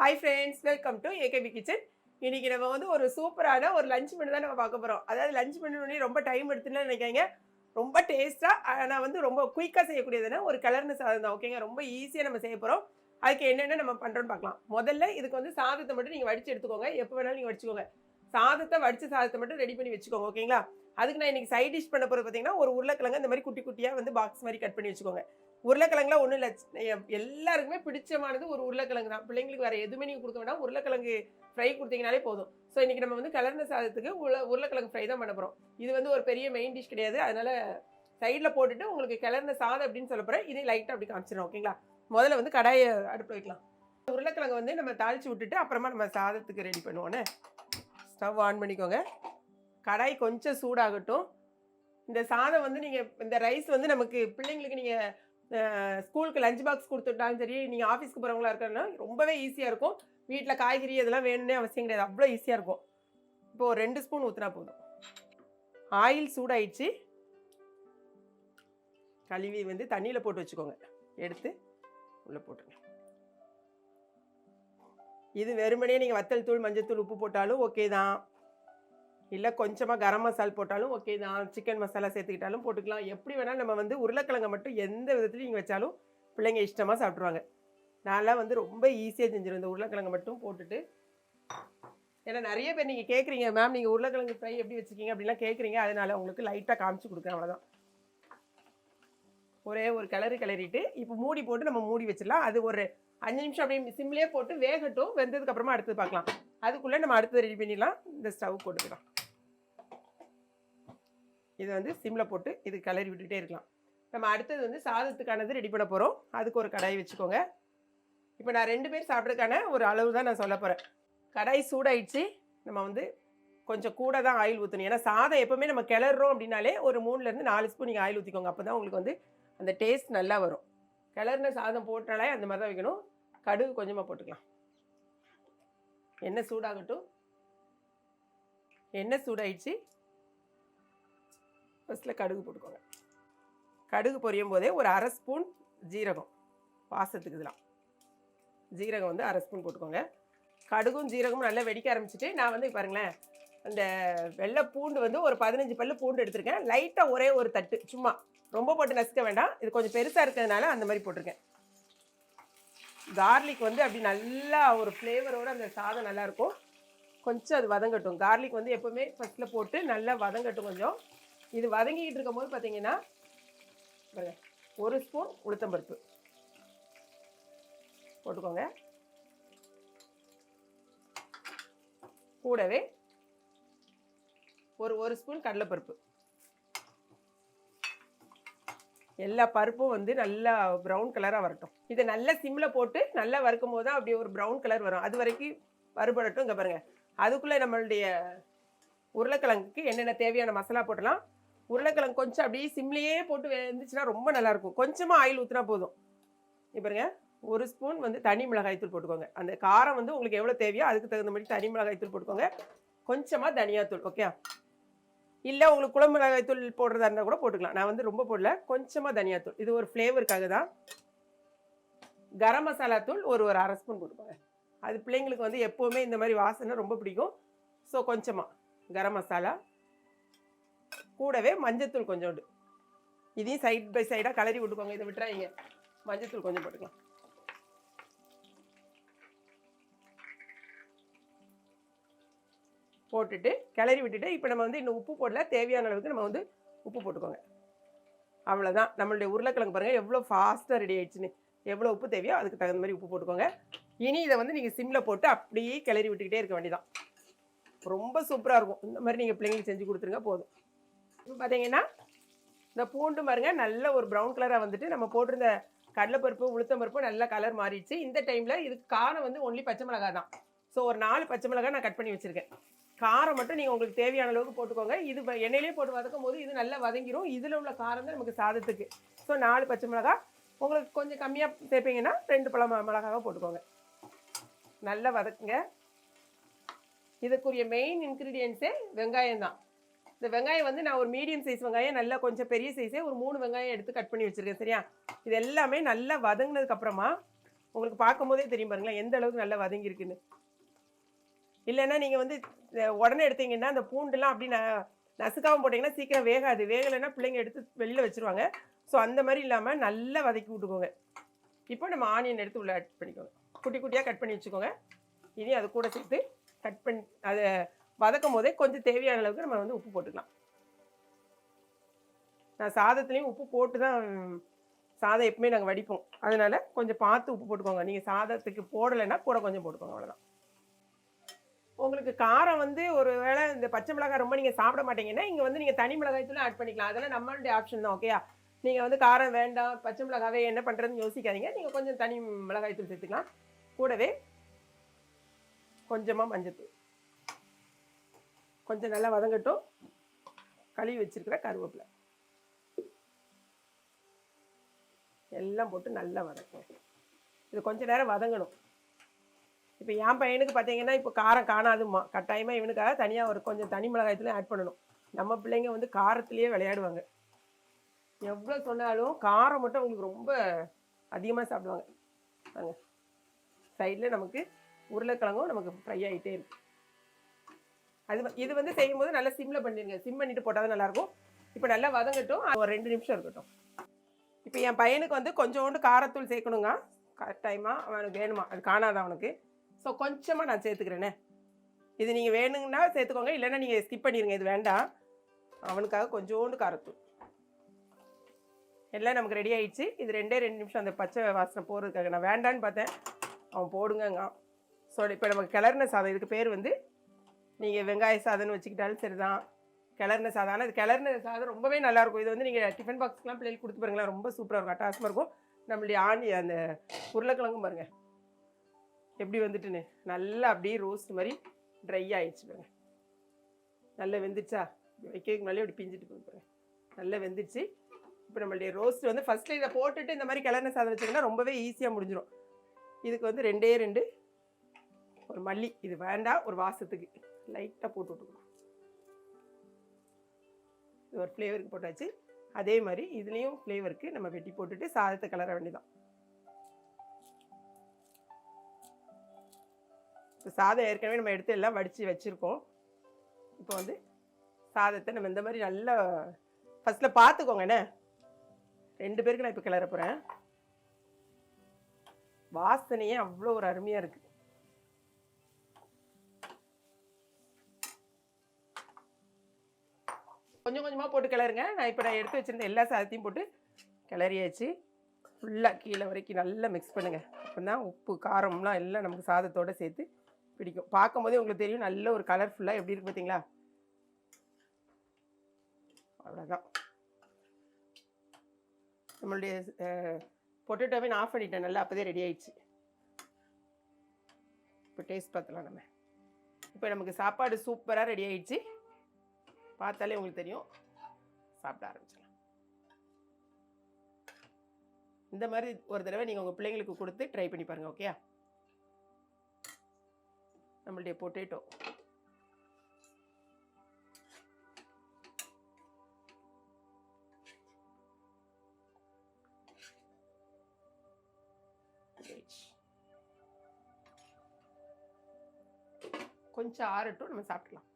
Hi friends welcome to AKP kitchen இன்னைக்கு நம்ம வந்து ஒரு சூப்பரான ஒரு லஞ்ச் மெனு தான் நம்ம பார்க்க போகிறோம் அதாவது லஞ்ச் மெனு ரொம்ப டைம் எடுத்துன்னு நினைக்காங்க ரொம்ப டேஸ்ட்டாக ஆனால் வந்து ரொம்ப குயிக்காக செய்யக்கூடியதுன்னா ஒரு கலர்னு சாதம் தான் ஓகேங்க ரொம்ப ஈஸியாக நம்ம செய்ய போகிறோம் அதுக்கு என்னென்ன நம்ம பண்ணுறோன்னு பார்க்கலாம். முதல்ல இதுக்கு வந்து சாதத்தை மட்டும் நீங்கள் வடித்து எடுத்துக்கோங்க. எப்போ வேணாலும் நீங்கள் வடிச்சுக்கோங்க. சாதத்தை வடித்த சாதத்தை மட்டும் ரெடி பண்ணி வச்சுக்கோங்க ஓகேங்களா அதுக்கு நான் இன்னைக்கு சைட் டிஷ் பண்ண போகிறது பார்த்தீங்கன்னா ஒரு உருளைக்கிழங்கு இந்த மாதிரி குட்டி குட்டியாக வந்து பாக்ஸ் மாதிரி கட் பண்ணி வச்சுக்கோங்க. உருளைக்கிழங்குலாம் ஒன்றும் இல்லை. எல்லாருக்குமே பிடிச்சமானது ஒரு உருளைக்கிழங்கு தான். பிள்ளைங்களுக்கு வேறு எதுவுமே நீங்கள் கொடுக்க வேண்டாம். உருளைக்கிழங்கு ஃப்ரை கொடுத்தீங்கனாலே போதும். ஸோ இன்றைக்கி நம்ம வந்து கலர்ன சாதத்துக்கு உருளை உருளைக்கிழங்கு ஃப்ரை தான் பண்ண போகிறோம் இது வந்து ஒரு பெரிய மெயின் டிஷ் கிடையாது. அதனால் சைடில் போட்டுட்டு உங்களுக்கு கிளர்ன சாதம் அப்படின்னு சொல்ல போகிறேன் இதையும் லைட்டாக அப்படி காமிச்சிடும் ஓகேங்களா முதல்ல வந்து கடாயை அடுப்பில் வைக்கலாம். உருளைக்கிழங்கு வந்து நம்ம தாளித்து விட்டுட்டு அப்புறமா நம்ம சாதத்துக்கு ரெடி பண்ணுவோன்னே ஸ்டவ் ஆன் பண்ணிக்கோங்க. கடாய் கொஞ்சம் சூடாகட்டும். இந்த சாதம் வந்து நீங்கள் இந்த ரைஸ் வந்து நமக்கு பிள்ளைங்களுக்கு நீங்கள் ஸ்கூலுக்கு லஞ்ச் பாக்ஸ் கொடுத்துட்டாலும் சரி நீங்கள் ஆஃபீஸ்க்கு போகிறவங்களா இருக்கிறனா ரொம்பவே ஈஸியாக இருக்கும். வீட்டில் காய்கறி இதெல்லாம் வேணும்னே அவசியம் கிடையாது. அவ்வளோ ஈஸியாக இருக்கும். இப்போ ஒரு ரெண்டு ஸ்பூன் ஊற்றினா போதும். ஆயில் சூடாயிடுச்சு. கழுவி வந்து தண்ணியில் போட்டு வச்சுக்கோங்க. எடுத்து உள்ளே போட்டுருங்க. இது வெறுமனே நீங்கள் வத்தல் தூள் மஞ்சள் தூள் உப்பு போட்டாலும் ஓகே தான். இல்லை கொஞ்சமாக கரம் மசால் போட்டாலும் ஓகே தான். சிக்கன் மசாலா சேர்த்துக்கிட்டாலும் போட்டுக்கலாம். எப்படி வேணாலும் நம்ம வந்து உருளைக்கிழங்கை மட்டும் எந்த விதத்துலையும் நீங்கள் வச்சாலும் பிள்ளைங்க இஷ்டமாக சாப்பிட்ருவாங்க நான்லாம் வந்து ரொம்ப ஈஸியாக செஞ்சிடும் இந்த உருளைக்கிழங்கை மட்டும் போட்டுட்டு. ஏன்னா நிறைய பேர் நீங்கள் கேட்குறீங்க மேம் நீங்கள் உருளைக்கிழங்கு ஃப்ரை எப்படி வச்சுருக்கீங்க? அப்படிலாம் கேட்குறீங்க அதனால உங்களுக்கு லைட்டாக காமிச்சு கொடுக்குறேன் அவ்வளோதான் ஒரே ஒரு கிளறி கிளறிட்டு இப்போ மூடி போட்டு நம்ம மூடி வச்சிடலாம். அது ஒரு அஞ்சு நிமிஷம் அப்படியே சிம்லேயே போட்டு வேகட்டும் வெந்ததுக்கு அப்புறமா அடுத்தது பார்க்கலாம். அதுக்குள்ளே நம்ம அடுத்தது ரெடி பண்ணிடலாம். இந்த ஸ்டவ் போட்டுக்கலாம் இதை வந்து சிம்மில் போட்டு இது கிளறி விட்டுகிட்டே இருக்கலாம். நம்ம அடுத்தது வந்து சாதத்துக்கானது ரெடி பண்ண போகிறோம் அதுக்கு ஒரு கடாய் வச்சுக்கோங்க. இப்போ நான் ரெண்டு பேர் சாப்பிட்றதுக்கான ஒரு அளவு தான் நான் சொல்ல போகிறேன் கடாய் சூடாயிடுச்சு. நம்ம வந்து கொஞ்சம் கூட தான் ஆயில் ஊற்றணும் ஏன்னா சாதம் எப்போவுமே நம்ம கிளறோம் அப்படின்னாலே ஒரு மூணுலேருந்து நாலு ஸ்பூன் நீங்கள் ஆயில் ஊற்றிக்கோங்க அப்போ தான் உங்களுக்கு வந்து அந்த டேஸ்ட் நல்லா வரும். கிளறின சாதம் போட்டாலே அந்த மாதிரி தான் வைக்கணும். கடுகு கொஞ்சமாக போட்டுக்கலாம். எண்ணெய் சூடாகட்டும். எண்ணெய் சூடாயிடுச்சு. ஃபஸ்ட்டில் கடுகு போட்டுக்கோங்க. கடுகு பொரியும் போதே ஒரு அரை ஸ்பூன் ஜீரகம். வாசத்துக்கு இதெல்லாம். ஜீரகம் வந்து அரை ஸ்பூன் போட்டுக்கோங்க. கடுகும் ஜீரகமும் நல்லா வெடிக்க ஆரம்பிச்சிட்டு நான் வந்து பாருங்களேன். அந்த வெள்ளை பூண்டு வந்து ஒரு பதினஞ்சு பல்லு பூண்டு எடுத்திருக்கேன். லைட்டாக ஒரே ஒரு தட்டு சும்மா. ரொம்ப போட்டு நசுக்க வேண்டாம். இது கொஞ்சம் பெருசாக இருக்கிறதுனால அந்த மாதிரி போட்டிருக்கேன். கார்லிக் வந்து அப்படி நல்லா ஒரு ஃப்ளேவரோடு அந்த சாதம் நல்லாயிருக்கும் கொஞ்சம் அது வதங்கட்டும். கார்லிக் வந்து எப்போவுமே ஃபஸ்ட்டில் போட்டு நல்லா வதங்கட்டும் கொஞ்சம். இது வதங்கிக்கிட்டு இருக்கும் போது பார்த்தீங்கன்னா ஒரு ஸ்பூன் உளுத்தம்பருப்பு போட்டுக்கோங்க. கூடவே ஒரு ஒரு ஸ்பூன் கடலைப்பருப்பு. எல்லா பருப்பும் வந்து நல்லா ப்ரௌன் கலராக வரட்டும். இதை நல்லா சிம்மில் போட்டு நல்லா வறுக்கும் போது தான் அப்படியே ஒரு ப்ரௌன் கலர் வரும். அது வரைக்கும் வறுபடட்டும் இங்கே பாருங்கள் அதுக்குள்ளே நம்மளுடைய உருளைக்கிழங்குக்கு என்னென்ன தேவையான மசாலா போட்டலாம் உருளைக்கிழங்கு கொஞ்சம் அப்படியே சிம்லேயே போட்டு வெந்துச்சுன்னா ரொம்ப நல்லாயிருக்கும் கொஞ்சமாக ஆயில் ஊற்றினா போதும். இப்போ பாருங்க. ஒரு ஸ்பூன் வந்து தனி மிளகாய் தூள் போட்டுக்கோங்க. அந்த காரம் வந்து உங்களுக்கு எவ்வளோ தேவையோ அதுக்கு தகுந்த மாதிரி தனி மிளகாய்த்தூள் போட்டுக்கோங்க. கொஞ்சமாக தனியாத்தூள் ஓகே இல்லை உங்களுக்கு குழம்பு மிளகாய்த்தூள் போடுறதா இருந்தால் கூட போட்டுக்கலாம். நான் வந்து ரொம்ப போடல. கொஞ்சமாக தனியாத்தூள். இது ஒரு ஃப்ளேவருக்காக தான். கரம் மசாலா தூள் ஒரு ஒரு அரை ஸ்பூன் போட்டுக்கோங்க அது பிள்ளைங்களுக்கு வந்து எப்போவுமே இந்த மாதிரி வாசனை ரொம்ப பிடிக்கும். ஸோ கொஞ்சமாக கரம் மசாலா. கூடவே மஞ்சத்தூள் கொஞ்சோண்டு. இதையும் சைட் பை சைடாக கலரி விட்டுக்கோங்க. இதை விட்டுறாங்க மஞ்சத்தூள் கொஞ்சம் போட்டுக்கலாம். போட்டுட்டு கிளறி விட்டுட்டு இப்போ நம்ம வந்து இன்னும் உப்பு போடல. தேவையான அளவுக்கு நம்ம வந்து உப்பு போட்டுக்கோங்க. அவ்வளோதான் நம்மளுடைய உருளைக்கிழங்கு பாருங்கள் எவ்வளோ ஃபாஸ்ட்டாக ரெடி ஆயிடுச்சுன்னு. எவ்வளோ உப்பு தேவையோ அதுக்கு தகுந்த மாதிரி உப்பு போட்டுக்கோங்க. இனி இதை வந்து நீங்கள் சிம்மில் போட்டு அப்படியே கிளறி விட்டுக்கிட்டே இருக்க வேண்டியதான் ரொம்ப சூப்பராக இருக்கும். இந்த மாதிரி நீங்கள் பிள்ளைங்களுக்கு செஞ்சு கொடுத்துருங்க போதும். இப்போ பார்த்தீங்கன்னா இந்த பூண்டு பாருங்க நல்ல ஒரு ப்ரௌன் கலராக வந்துட்டு நம்ம போட்டிருந்த கடலைப்பருப்பு உளுத்தம்பருப்பு நல்ல கலர் மாறிடுச்சு. இந்த டைமில் இதுக்கு காரம் வந்து ஒன்லி பச்சை மிளகாய் தான் ஸோ ஒரு நாலு பச்சை மிளகாய் நான் கட் பண்ணி வச்சுருக்கேன். காரம் மட்டும் நீங்கள் உங்களுக்கு தேவையான அளவுக்கு போட்டுக்கோங்க. இது எண்ணெயிலே போட்டு வதக்கும் போது இது நல்லா வதங்கிரும். இதில் உள்ள காரம் தான் நமக்கு சாதத்துக்கு. ஸோ நாலு பச்சை மிளகா. உங்களுக்கு கொஞ்சம் கம்மியாக சேர்ப்பீங்கன்னா ரெண்டு பழம் மிளகாவை போட்டுக்கோங்க. நல்லா வதக்குங்க. இதுக்குரிய மெயின் இன்க்ரீடியன்ஸே வெங்காயம் தான். இந்த வெங்காயம் வந்து நான் ஒரு மீடியம் சைஸ் வெங்காயம் நல்லா கொஞ்சம் பெரிய சைஸே ஒரு மூணு வெங்காயம் எடுத்து கட் பண்ணி வச்சுருக்கேன் சரியா? இது எல்லாமே நல்லா வதங்கினதுக்கப்புறமா உங்களுக்கு பார்க்கும்போதே தெரியும் பாருங்களேன் எந்த அளவுக்கு நல்லா வதங்கியிருக்குன்னு. இல்லைன்னா நீங்கள் வந்து உடனே எடுத்தீங்கன்னா அந்த பூண்டுலாம் அப்படி ந நசுக்காமல் போட்டிங்கன்னா சீக்கிரம் வேகாது. வேகலைன்னா பிள்ளைங்க எடுத்து வெளியில் வச்சுருவாங்க. ஸோ அந்த மாதிரி இல்லாமல் நல்லா வதக்கி விட்டுக்கோங்க. இப்போ நம்ம ஆனியன் எடுத்து உள்ளே ஆட் பண்ணிக்கோங்க. குட்டி குட்டியாக கட் பண்ணி வச்சுக்கோங்க. இனி அது கூட சேர்த்து கட் பண்ணி அதை வதக்கும் போதே கொஞ்சம் தேவையான அளவுக்கு நம்ம வந்து உப்பு போட்டுக்கலாம். நான் சாதத்துலேயும் உப்பு போட்டு தான் சாதம் எப்பவுமே நாங்கள் வடிப்போம். அதனால் கொஞ்சம் பார்த்து உப்பு போட்டுக்கோங்க. நீங்கள் சாதத்துக்கு போடலைன்னா கூட கொஞ்சம் போட்டுக்கோங்க. அவ்வளோதான் உங்களுக்கு காரம் வந்து ஒரு வேளை இந்த பச்சை மிளகாய் ரொம்ப நீங்கள் சாப்பிட மாட்டீங்கன்னா இங்கே வந்து நீங்கள் தனி மிளகாய் தூள் ஆட் பண்ணிக்கலாம். அதெல்லாம் நம்மளுடைய ஆப்ஷன் தான் ஓகேயா நீங்கள் வந்து காரம் வேண்டாம் பச்சை மிளகாவே என்ன பண்ணுறதுன்னு யோசிக்காதீங்க. நீங்கள் கொஞ்சம் தனி மிளகாய் தூள் சேர்த்துக்கலாம். கூடவே கொஞ்சமாக மஞ்சத்தூள். கொஞ்சம் நல்லா வதங்கட்டும். கழுவி வச்சுருக்கிற கருவேப்பிலை. எல்லாம் போட்டு நல்லா வதக்கும் இது கொஞ்ச நேரம் வதங்கணும். இப்போ என் பையனுக்கு பார்த்தீங்கன்னா இப்போ காரம் காணாதுமா கட்டாயமாக இவனுக்காக தனியாக ஒரு கொஞ்சம் தனி மிளகாயத்துலையும் ஆட் பண்ணணும். நம்ம பிள்ளைங்க வந்து காரத்துலேயே விளையாடுவாங்க. எவ்வளோ சொன்னாலும் காரம் மட்டும் அவங்களுக்கு ரொம்ப அதிகமாக சாப்பிடுவாங்க. வாங்க. சைடில் நமக்கு உருளைக்கிழங்கும் நமக்கு ஃப்ரை ஆகிட்டே இருக்கு. அது இது வந்து செய்யும்போது நல்லா சிம்மில் பண்ணிடுங்க. சிம் பண்ணிட்டு போட்டால் தான் நல்லாயிருக்கும். இப்போ நல்லா வதங்கட்டும். ஒரு ரெண்டு நிமிஷம் இருக்கட்டும். இப்போ என் பையனுக்கு வந்து கொஞ்சோண்டு காரத்தூள் சேர்க்கணுங்க கரெக்டாயமாக அவனுக்கு வேணுமா? அது காணாத அவனுக்கு. ஸோ கொஞ்சமாக நான் சேர்த்துக்கிறேனே. இது நீங்கள் வேணுங்கன்னா சேர்த்துக்கோங்க இல்லைன்னா நீங்கள் ஸ்கிப் பண்ணிடுங்க இது வேண்டாம். அவனுக்காக கொஞ்சோண்டு காரத்தூள். எல்லாம் நமக்கு ரெடி ஆயிடுச்சு. இது ரெண்டே ரெண்டு நிமிஷம் அந்த பச்சை வாசனை போகிறதுக்காக நான் வேண்டான்னு பார்த்தேன். அவன் போடுங்கங்க. ஸோ இப்போ நமக்கு கிளறின சாதம் இதுக்கு பேர் வந்து நீங்கள் வெங்காய சாதம்னு வச்சுக்கிட்டாலும் சரிதான். கிளறின சாதம். ஆனால் இது கிளறின சாதம் ரொம்பவே நல்லாயிருக்கும். இது வந்து நீங்கள் டிஃபன் பாக்ஸ்க்குலாம் பிள்ளைகளுக்கு கொடுத்து பாருங்களேன் ரொம்ப சூப்பராக இருக்கும். அட்டாசமாக இருக்கும். நம்மளுடைய ஆணி அந்த உருளைக்கிழங்கும் பாருங்கள் எப்படி வந்துட்டுன்னு? நல்லா அப்படியே ரோஸ்ட் மாதிரி ட்ரை ஆயிடுச்சு பாருங்க. நல்லா வெந்துடுச்சா? வைக்கிறதுக்கு முன்னாலே இப்படி பிஞ்சிட்டு போய் நல்லா வெந்துடுச்சு. இப்போ நம்மளுடைய ரோஸ்ட் வந்து ஃபஸ்ட்டில் இதை போட்டுட்டு இந்த மாதிரி கிளறின சாதம் வச்சிங்கன்னா ரொம்பவே ஈஸியாக முடிஞ்சிடும் இதுக்கு வந்து ரெண்டே ரெண்டு ஒரு மல்லி. இது வேண்டாம் ஒரு வாசத்துக்கு. லைட்டாக போட்டு விட்டுக்கணும் இது ஒரு ஃப்ளேவருக்கு போட்டாச்சு. அதே மாதிரி இதுலேயும் ஃப்ளேவருக்கு நம்ம வெட்டி போட்டுட்டு சாதத்தை கிளற வேண்டியதான் இப்போ சாதம் ஏற்கனவே நம்ம எடுத்து எல்லாம் வடித்து வச்சுருக்கோம். இப்போ வந்து சாதத்தை நம்ம இந்த மாதிரி நல்லா ஃபஸ்ட்டில் பார்த்துக்கோங்க என்ன? ரெண்டு பேருக்கு நான் இப்போ கிளற போகிறேன் வாசனையே அவ்வளோ ஒரு அருமையாக இருக்குது கொஞ்சம் கொஞ்சமாக போட்டு கிளறுங்க. நான் இப்போ நான் எடுத்து வச்சுருந்த எல்லா சாதத்தையும் போட்டு கிளறியாச்சு. ஃபுல்லாக கீழே வரைக்கும் நல்லா மிக்ஸ் பண்ணுங்கள் அப்போ தான் உப்பு காரம்லாம் எல்லாம் நமக்கு சாதத்தோடு சேர்த்து பிடிக்கும். பார்க்கும்போதே உங்களுக்கு தெரியும் நல்ல ஒரு கலர்ஃபுல்லாக எப்படி இருக்கு பார்த்தீங்களா? அவ்வளோதான் நம்மளுடைய பொட்டேட்டோவே நான் ஆஃப் பண்ணிட்டேன். நல்லா அப்போதே ரெடி ஆயிடுச்சு. இப்போ டேஸ்ட் பார்த்துலாம் நம்ம. இப்போ நமக்கு சாப்பாடு சூப்பராக ரெடி ஆயிடுச்சு. பார்த்தாலே உங்களுக்கு தெரியும். சாப்பிட ஆரம்பிச்சிடலாம். இந்த மாதிரி ஒரு தடவை நீங்கள் உங்கள் பிள்ளைங்களுக்கு கொடுத்து ட்ரை பண்ணி பாருங்கள் ஓகே நம்மளுடைய பொட்டேட்டோ கொஞ்சம் ஆறட்டும் நம்ம சாப்பிடலாம்